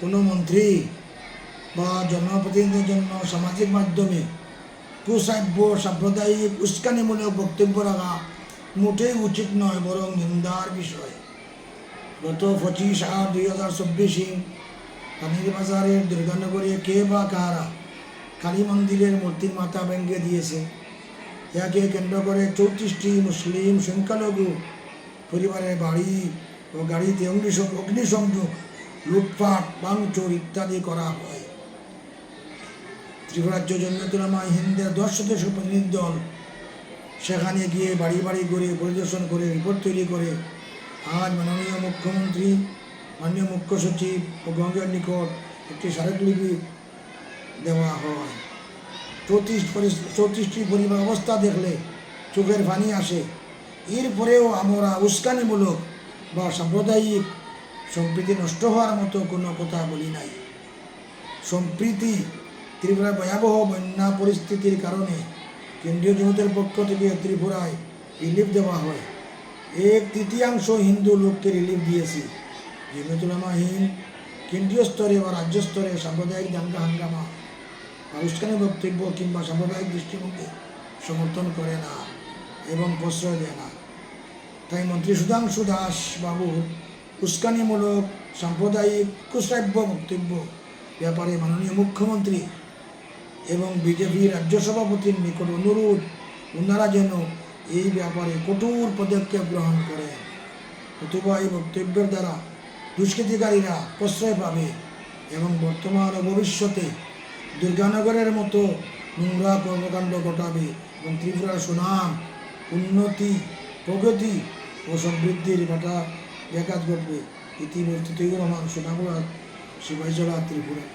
কোনো মন্ত্রী বা জনপ্রতিনিধির জন্য সামাজিক মাধ্যমে কুসাব্য সাম্প্রদায়িক উস্কানিমূলক বক্তব্য রাখা মোটেই উচিত নয়, বরং নিন্দার বিষয়। গত পঁচিশ আট দুই হাজার চব্বিশে বাজারের দুর্গানগরে কে বা কারা কালী মন্দিরের মূর্তির মাথা ভেঙে দিয়েছে ইয়াকে কেন্দ্র করে চৌত্রিশটি মুসলিম সংখ্যালঘু পরিবারের বাড়ি ও গাড়িতে অগ্নিসং অগ্নিসংযোগ লুটপাট ভাঙচুর ইত্যাদি করা হয়। ত্রিপুরাজ্য জন্মতুলামা হিন্দের দশ সদস্য প্রতিনিধি দল সেখানে গিয়ে বাড়ি বাড়ি ঘুরে পরিদর্শন করে, রিপোর্ট তৈরি করে। আজ মাননীয় মুখ্যমন্ত্রী, মাননীয় মুখ্য সচিব ও গঙ্গের নিকট একটি স্মারকলিপি দেওয়া হয়। চৌত্রিশ চৌত্রিশটি পরিবার অবস্থা দেখলে চোখের পানি আসে। এরপরেও আমরা উস্কানিমূলক বা সাম্প্রদায়িক সম্প্রীতি নষ্ট হওয়ার মতো কোনো কথা বলি নাই। সম্প্রীতি ত্রিপুরার ভয়াবহ বন্যা পরিস্থিতির কারণে কেন্দ্রীয় জমিতের পক্ষ থেকে ত্রিপুরায় রিলিফ দেওয়া হয়। এক তৃতীয়াংশ হিন্দু লোককে রিলিফ দিয়েছি। জমিতুলামাহীন কেন্দ্রীয় স্তরে বা রাজ্য স্তরে সাম্প্রদায়িক দাঙ্গা হাঙ্গামা উস্কানি বক্তব্য কিংবা সাম্প্রদায়িক দৃষ্টিভঙ্গি সমর্থন করে না এবং প্রশ্রয় দেয় না। তাই মন্ত্রী সুধাংশু দাস বাবু উস্কানিমূলক, সাম্প্রদায়িক, কুশ্রাব্য বক্তব্য ব্যাপারে মাননীয় মুখ্যমন্ত্রী এবং বিজেপি রাজ্য সভাপতির নিকট অনুরোধ, ওনারা যেন এই ব্যাপারে কঠোর পদক্ষেপ গ্রহণ করেন। নতুবা এই বক্তব্যের দ্বারা দুষ্কৃতিকারীরা প্রশ্রয় পাবে এবং বর্তমান ও ভবিষ্যতে দুর্গানগরের মতো নোংরা কর্মকাণ্ড ঘটাবে এবং ত্রিপুরার সুনাম, উন্নতি, প্রগতি ও সমৃদ্ধির ঘটা ব্যাঘাত ঘটবে। ইতিমধ্যে তৈরি রহমান সোনামুরা শিবাইজলা ত্রিপুরা।